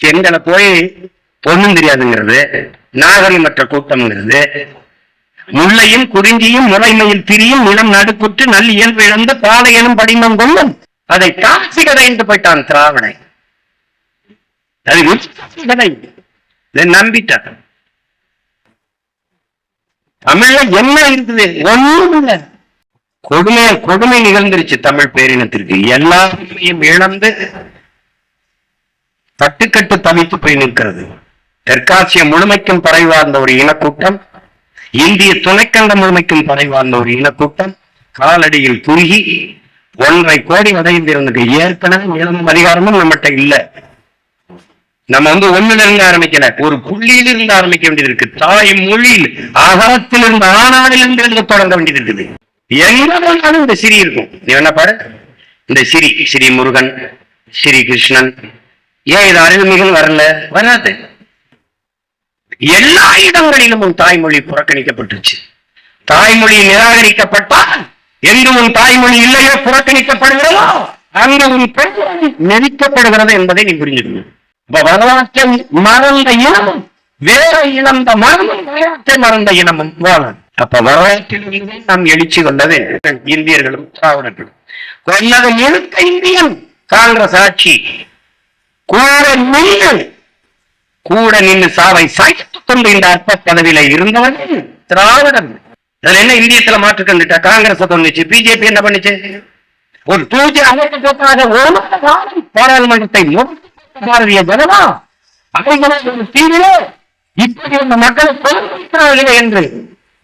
எங்களை போய் பொண்ணும் தெரியாதுங்கிறது நாகரிகமற்ற கூட்டம்ங்கிறது முல்லையும் குறிஞ்சியும் முறைமையில் பிரியும் நிலம் நடுப்புற்று நல் இயல்பு இழந்து பாலையனும் படிமம் கொள்ளும். அதை காட்சி கதை என்று போயிட்டான் திராவிடை. அது காட்சி கதை. நம்பிட்டான் தமிழ்ல என்ன இருக்குது? ஒண்ணும் இல்லை. கொடுமை கொடுமை நிகழ்ந்துருச்சு தமிழ் பேரினத்திற்கு. எல்லா இழந்து தட்டுக்கட்டு தவித்து போய் நிற்கிறது. தெற்காசிய முழுமைக்கும் பறை வாழ்ந்த ஒரு இனக்கூட்டம் இந்திய துணைக்கண்ட முழுமைக்கும் பறை வாழ்ந்த ஒரு இனக்கூட்டம் காலடியில் குறுகி ஒன்றரை கோடி அடைந்திருந்தது ஏற்கனவே நிலமும் அதிகாரமும் நம்மகிட்ட இல்ல. நம்ம வந்து ஒண்ணுல இருந்து ஆரம்பிக்கல. ஒரு புள்ளியில இருந்து ஆரம்பிக்க வேண்டியது இருக்கு. தாய் மொழியில் அகரத்தில் இருந்து ஆனாடிலிருந்து இருந்து தொடங்க வேண்டியது இருக்குது. எங்க இந்த சிரி இருக்கும். நீ என்ன பாரு இந்த சிரி ஸ்ரீ முருகன் ஸ்ரீ கிருஷ்ணன் ஏன் இது அருள்மிகள் வரல? வராது. எல்லா இடங்களிலும் உன் தாய்மொழி புறக்கணிக்கப்பட்டுச்சு. தாய்மொழி நிராகரிக்கப்பட்டால் எங்கு உன் தாய்மொழி இல்லையோ புறக்கணிக்கப்படுகிறதோ அங்கு உன் பெண்மொழி நெறிக்கப்படுகிறது என்பதை நீ புரிஞ்சுக்கணும். இப்ப வரலாற்றை மறந்த இனமும் வேற இழந்த மரமும் வரலாற்றை மறந்த இனமும் வாழும். அப்ப வரலாற்றிலிருந்து நாம் எழுச்சி கொண்டது இந்தியர்களும் திராவிடர்களும். கொல்லது முழுக்க இந்தியன் காங்கிரஸ் ஆட்சி. கூட கூட நின்று சாவை சாய்த்துக் கொண்டு இந்த அற்ப பதவியில இருந்தவன் திராவிடன். இதுல என்ன இந்தியத்துல மாற்று கண்டுட்டா? காங்கிரஸ் தோணுச்சு பிஜேபி என்ன பண்ணுச்சு? ஒரு பூஜை அமைப்புக்காக ஒரு பாராளுமன்றத்தை பாரதிய ஜனதா அவைகளை ஒரு இப்படி இந்த மக்களை கொள்கிறார்களே என்று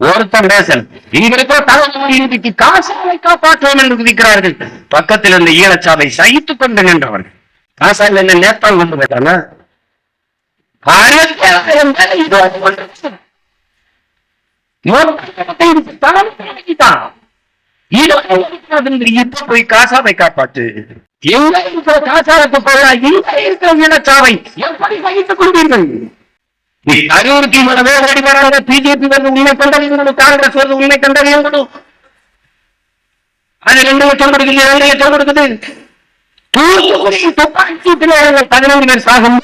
ஒருத்தன் பேசல் இவருக்கோ தலைமுறைக்கு காசாலை காப்பாற்றுவோம் என்று குதிக்கிறார்கள். பக்கத்தில் இருந்த ஈழச்சாவை சகித்துக் கொண்டு நின்றவர்கள். காசால என்ன நேத்தால் கொண்டு போயிட்டானா இப்ப போய் காசாவை காப்பாற்று. எங்க இருக்கிற காசாவுக்கு இருக்கிற இனச்சாவை எப்படி வகித்துக் நீ கரூருக்கு இவ்வளவு வராங்க பிஜேபி வந்து உண்மை கண்டறியங்களும் காங்கிரஸ் வந்து உண்மை கண்டறியும் அது ரெண்டு லட்சம் கொடுக்குது ரெண்டு லட்சம் கொடுக்குது. சாகும்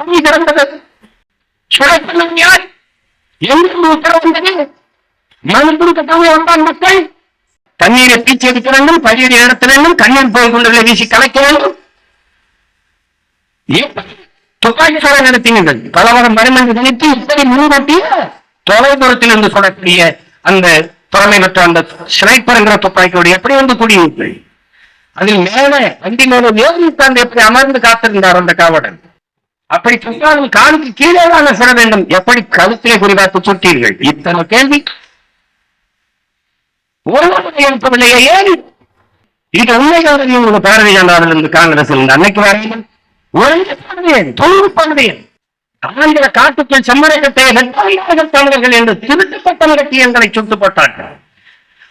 துணி திறந்தது சுடை யார் எங்கிருந்து உத்தரவு மனம் கொடுக்க தமிழ் வந்தான் மக்கள் தண்ணீரை பீச்சி எடுக்க வேண்டும் பள்ளியை நடத்த கண்ணீர் போய் கொண்டு வீசி கலைக்க வேண்டும் எப்படி துப்பாக்கி சோழ நடத்தினீர்கள் பலவரம் மருமந்து நினைத்து இப்படி முன்கூட்டிய தொலைதூரத்தில் இருந்து சொல்லக்கூடிய அந்த திறமை பெற்ற அந்த ஸ்னைப்பர்ங்கிற துப்பாக்கியோடு எப்படி வந்து குடியிருப்பீர்கள் அதில் மேலே வண்டி மேலே ஏறி எப்படி அமர்ந்து காத்திருந்தார் அந்த காவலன்? அப்படி சொன்னாலும் காலுக்கு கீழே தான் செல்ல வேண்டும். எப்படி கழுத்திலே குறிவாத்து சுட்டீர்கள்? இத்தனை கேள்வி. ஒருவரும் எழுப்பவில்லையே ஏன்? இது உண்மையாளர் உங்க பாரதிய ஜனதாவில் இருந்து காங்கிரஸ் இருந்து அன்னைக்கு வரையிலும் ஒழுங்கு ஆந்திர காட்டுக்குள் செம்மரகத்தை தமிழர்கள் என்று திருட்டுப்பட்டம் கட்டி எங்களை சுட்டுப்பட்டார்கள்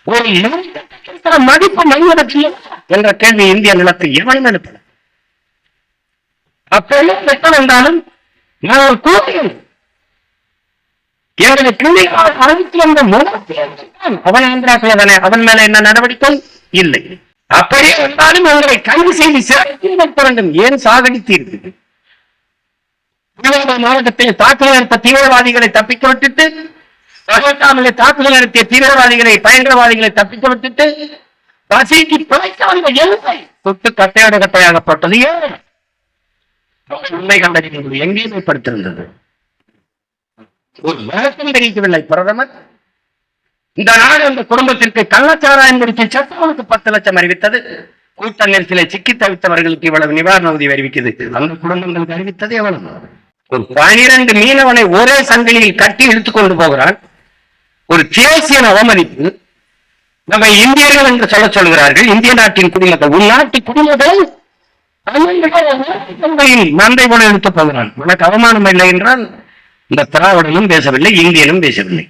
ஒரு மனிதனுக்கு மதிப்பு மனிதனுக்கு என்ற கேள்வி இந்திய நிலத்தில் எவன் எழுப்பல அப்பெல்லாம் வெட்டம் என்றாலும் நாங்கள் ஒரு கூட்டியன் எங்களை பிள்ளைகள் அழைத்து வந்த முதல் அவன் ஆந்திராக்குள்ள தானே அவன் மேல என்ன நடவடிக்கை? இல்லை. அப்படியே வந்தாலும் எங்களை கைது செய்து சிறையில் வைக்க வேண்டும். ஏன் சாகடித்தீர்கள்? புதுவை மாவட்டத்தில் தாக்குதல் நடத்த தீவிரவாதிகளை தப்பிக்க விட்டுட்டு பகல்காமிலே தாக்குதல் நடத்திய தீவிரவாதிகளை பயங்கரவாதிகளை தப்பித்து விட்டுட்டு பசிக்கு பிழைத்தவர்கள் வந்த எல்லை கட்டையோட கட்டையாகப்பட்டது. ஏன்? உண்மை கண்டறிந்து எங்கேயுமே படுத்திருந்தது ஒரு விளக்கம் தெரிவிக்கவில்லை பிரதமர். இந்த நாடு அந்த குடும்பத்திற்கு கள்ளச்சாராயம் குறித்து சட்டமனுக்கு பத்து லட்சம் அறிவித்தது. கூட்ட நெரிசலை சிக்கி தவித்தவர்களுக்கு இவ்வளவு நிவாரண உதவி அறிவிக்குது. அந்த குடும்பங்களுக்கு அறிவித்தது எவ்வளவு? ஒரு பனிரெண்டு மீனவனை ஒரே சங்கிலியில் கட்டி இழுத்துக் கொண்டு போகிறான். ஒரு தேசியன் அவமதிப்பு நம்ம இந்தியர்கள் என்று சொல்ல சொல்கிறார்கள். இந்திய நாட்டின் குடிமக்கள் உள்நாட்டு குடிமக்கள் மந்தை போல எடுத்து போகிறான். உனக்கு அவமானம் இல்லை என்றால் இந்த திராவிடனும் பேசவில்லை இந்தியனும் பேசவில்லை.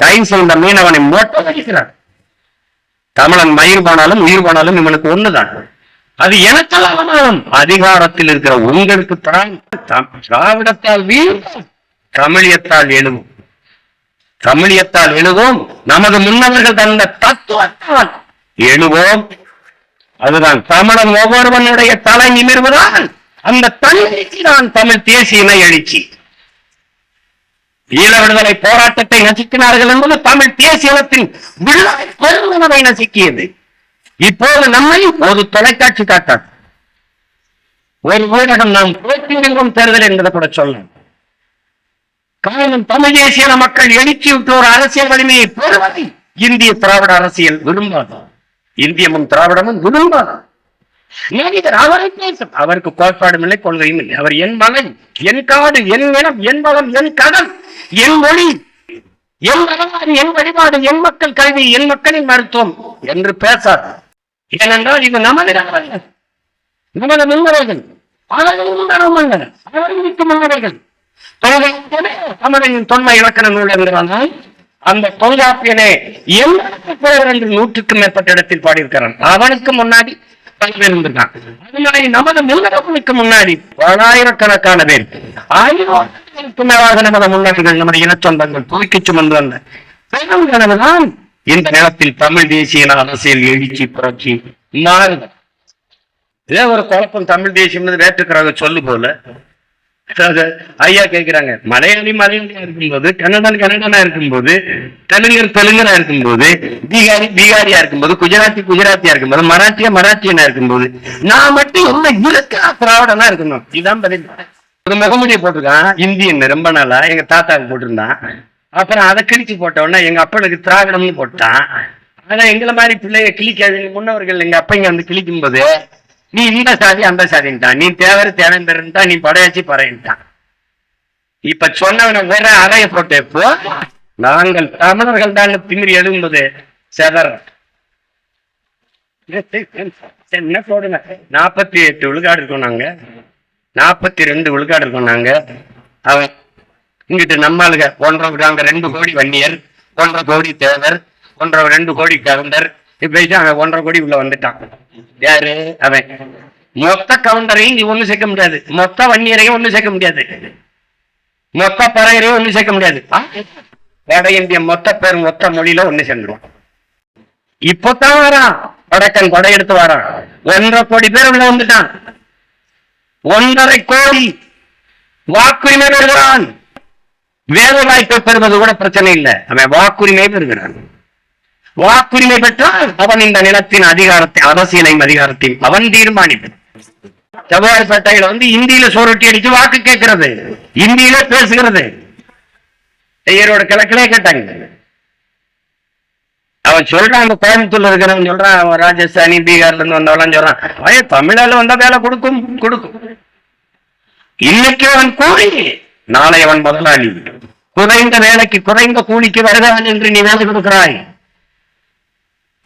டைம்ஸ் இந்த மீனவனை மோட்டம் அடிக்கிறான் தமிழன் மயிர் போனாலும் உயிர் போனாலும் இவனுக்கு ஒண்ணுதான். அது எனக்கு அவமானம். அதிகாரத்தில் இருக்கிற உங்களுக்கு தான் திராவிடத்தால் வீழ்வோம் தமிழியத்தால் எழுவும் தமிழியத்தால் எழுவோம். நமது முன்னவர்கள் தந்த தத்துவத்தால் எழுவோம். அதுதான் தமிழன் ஒவ்வொருவனுடைய தலை நிமிர்வுதான் அந்த தன்மைக்கு தான் தமிழ் தேசிய இன எழுச்சி. ஈழ விடுதலை போராட்டத்தை நசுக்கினார்கள் என்பது தமிழ் தேசியத்தின் விழா பெருமளவை நசுக்கியது. இப்போது நம்மை ஒரு தொலைக்காட்சி காட்டாது. ஒரு ஊடகம் நாம் போட்டியிடும் தேர்தல் என்பதை கூட சொல்லலாம். காரணம் தமிழ் தேசிய மக்கள் எழுச்சியுற்ற ஒரு அரசியல் வலிமையை பெறுவதை இந்திய திராவிட அரசியல் விரும்பாதான் இந்தியமும் திராவிடமும் விரும்பாதான் மனிதர் அவரை பேசும் அவருக்கு கோட்பாடும் இல்லை கொள்கையும் இல்லை. அவர் என் மகன் என் காடு என் இனம் என் வளம் என் கடல் என் மொழி. என் வரலாறு என் வழிபாடு என் மக்கள் கல்வி என் மக்களின் மருத்துவம் என்று பேசார் ஏனென்றால் இது நமது நமது முன்னவர்கள் அவர்கள் முன்னவர்கள் அவர்களுக்கு முன்னவர்கள் தொல்காப்பியனே தமிழின் தொன்மை இலக்கண நூல் என்கிறானால் அந்த தொல்காப்பியனே எண்ணூறு என்று நூற்றுக்கும் மேற்பட்ட இடத்தில் பாடியிருக்கிறான். அவனுக்கு முன்னாடி பல பேர் இருந்திருக்கான் அது நமது முன்னவர்களுக்கு முன்னாடி பலாயிரக்கணக்கான பேர் ஆயிரத்துக்கு மேலாக நமது முன்னோர்கள் நமது இனச்சொந்தங்கள் தூக்கி சுமந்து வந்த பெருங்கனவுதான் இந்த நேரத்தில் தமிழ் தேசிய அரசியல் எழுச்சி புரட்சி. மாறுது ஏதோ ஒரு குழப்பம் தமிழ் தேசியம் வேற்றுக்கிறாங்க சொல்லு போல ஐயா கேக்குறாங்க மலையாளி மலையாளியா இருக்கும்போது கன்னடன் கன்னடனா இருக்கும்போது தெலுங்கர் தெலுங்கனா இருக்கும்போது பீகாரி பீகாரியா இருக்கும்போது குஜராத்தி குஜராத்தியா இருக்கும்போது மராட்டியா மராட்டியனா இருக்கும்போது நான் மட்டும் ரொம்ப இருக்கா திராவிடனா இருக்கணும். இதுதான் பதில். ஒரு முகமுடியை போட்டிருக்கான் இந்தியன் ரொம்ப நாளா எங்க தாத்தாவுக்கு போட்டிருந்தான். அப்புறம் அதை கிழிச்சு போட்ட உடனே எங்க அப்பனுக்கு திராவிடம்னு போட்டான். ஆனா எங்களை மாதிரி பிள்ளைங்க கிழிக்காது முன்னவர்கள் எங்க அப்பைங்க வந்து கிழிக்கும் போது நீ இந்த சாதி அந்த சாதின்ட்டான். நீ தேவர் தேவேந்தர்ன்ட்டான் நீ படையாச்சி பறையின்ட்டான் இப்ப சொன்னவன வேற அறைய போட்டு இப்போ நாங்கள் தமிழர்கள் தான் திமிரி எழும்போது. செதற. என்ன போடுங்க? நாற்பத்தி எட்டு விழுக்காடு இருக்கோம் நாங்க. நாற்பத்தி ரெண்டு விழுக்காடு இருக்கோம் நாங்க. அவன் இங்கிட்டு நம்மளுங்க ஒன்றரை அங்க ரெண்டு கோடி வன்னியர் ஒன்றரை கோடி தேவர் ஒன்றரை ரெண்டு கோடி கவுண்டர் இப்ப அவன் ஒன்றரை கோடி உள்ள வந்துட்டான். யாரு? அவன். மொத்த கவுண்டரையும் நீ ஒண்ணு சேர்க்க முடியாது. மொத்த வன்னியரையும் ஒண்ணு சேர்க்க முடியாது. மொத்த பறையரையும் ஒண்ணு சேர்க்க முடியாது? வட இந்திய மொத்த பேர் மொத்த மொழியில ஒண்ணு சேர்ந்துருவான். இப்பதான் வரான். வடக்கன் படையெடுத்து வரான். ஒன்றரை கோடி பேர் உள்ள வந்துட்டான். ஒன்றரை கோடி வாக்குரிமை பெறுகிறான். வேலை வாய்ப்பை பெறுவது கூட பிரச்சனை இல்லை. அவன் வாக்குரிமை பெறுகிறான். வாக்குரிமை பெற்றால் அவன் இந்த நிலத்தின் அதிகாரத்தை அரசியலையும் அதிகாரத்தையும் அவன் தீர்மானிப்பான் செவ்வாய்ப்பேட்டையில வந்து இந்தியில சோரட்டி அடிச்சு வாக்கு கேட்கிறது. இந்தியில பேசுகிறது. ஐயரோட கிழக்கிலே கேட்டாங்க. அவன் சொல்றான் அந்த கோயம்புத்தூர்ல இருக்கிறவன் சொல்றான் அவன் ராஜஸ்தானி பீகார்ல இருந்து வந்தவெல்லாம் சொல்றான் அவன் தமிழால வந்தா வேலை கொடுக்கும் கொடுக்கும். இன்னைக்கு அவன் கூலி நாளை அவன் முதலாளி. குறைந்த வேலைக்கு குறைந்த கூலிக்கு வருகிறான் என்று நீ வேலை கொடுக்கிறாய்.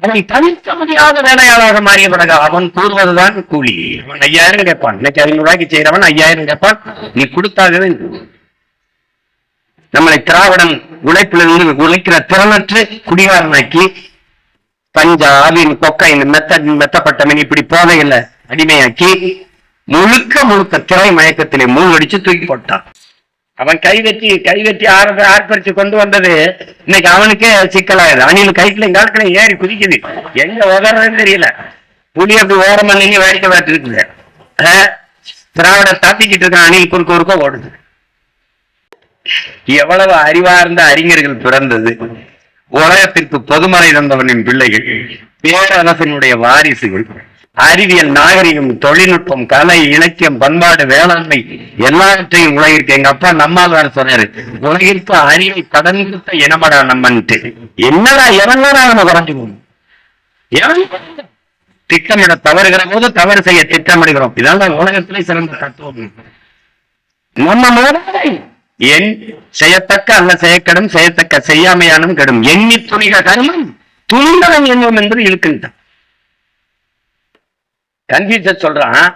அதை தனிக்க முடியாத வேலையாளாக மாறிய பிறகு அவன் கூறுவதுதான் கூலி. அவன் ஐயாயிரம் கேட்பான். இன்னைக்கு ஐநூறு ரூபாய்க்கு செய்யறவன் ஐயாயிரம் கேட்பான். நீ கொடுத்தாகவே நம்மளை திராவிடன் உழைப்பிலிருந்து உழைக்கிற திறனற்று குடிகாரனாக்கி பஞ்சா ஆவின் கொக்கைன் மெத்த மெத்தப்பட்டவன் இப்படி போதையில அடிமையாக்கி முழுக்க முழுக்க திரை மயக்கத்திலே மூழ்கடிச்சு தூக்கி போட்டான். அவன் கைவெட்டி கைவெட்டி ஆறத ஆர்ப்பரிச்சு கொண்டு வந்தது. இன்னைக்கு அவனுக்கே சிக்கலாயுது அணில் கைக்குல கால்களையும் ஏறி குதிக்குது. எங்க உதறதுன்னு தெரியல. புலி அப்படி ஓரமா நின்று வேடிக்கை பார்த்துருக்குது ஆஹ், திராவிட தாத்திக்கிட்டு இருக்கான். அணில் குறுக்க குறுக்க ஓடுது. எவ்வளவு அறிவார்ந்த அறிஞர்கள் பிறந்தது. உலகத்திற்கு பொதுமறை தந்தவனின் பிள்ளைகள் பேரரசனுடைய வாரிசுகள். அறிவியல் நாகரிகம் தொழில்நுட்பம் கலை இலக்கியம் பண்பாடு வேளாண்மை எல்லாவற்றையும் உலகிற்கு எங்க அப்பா நம்மால் சொன்னாரு. உலகிற்கு அறிவை கடந்த இனமடா நம்மன்ட்டு. என்னடா இறங்கடா நம்ம குறைஞ்சு திட்டமிட தவறுகிற போது தவறு செய்ய திட்டமிடுகிறோம். இதான் உலகத்திலே சிறந்த தத்துவம். நம்ம முதலாளி என் செய்யத்தக்க அல்ல செய்யக்கடும் செய்யத்தக்க செய்யாமையானும் கெடும். எண்ணி துணிக கருமம் துணிந்தவன் என்னும் என்று இருக்கின்றான் கன்ஃபியூசர் சொல்றான்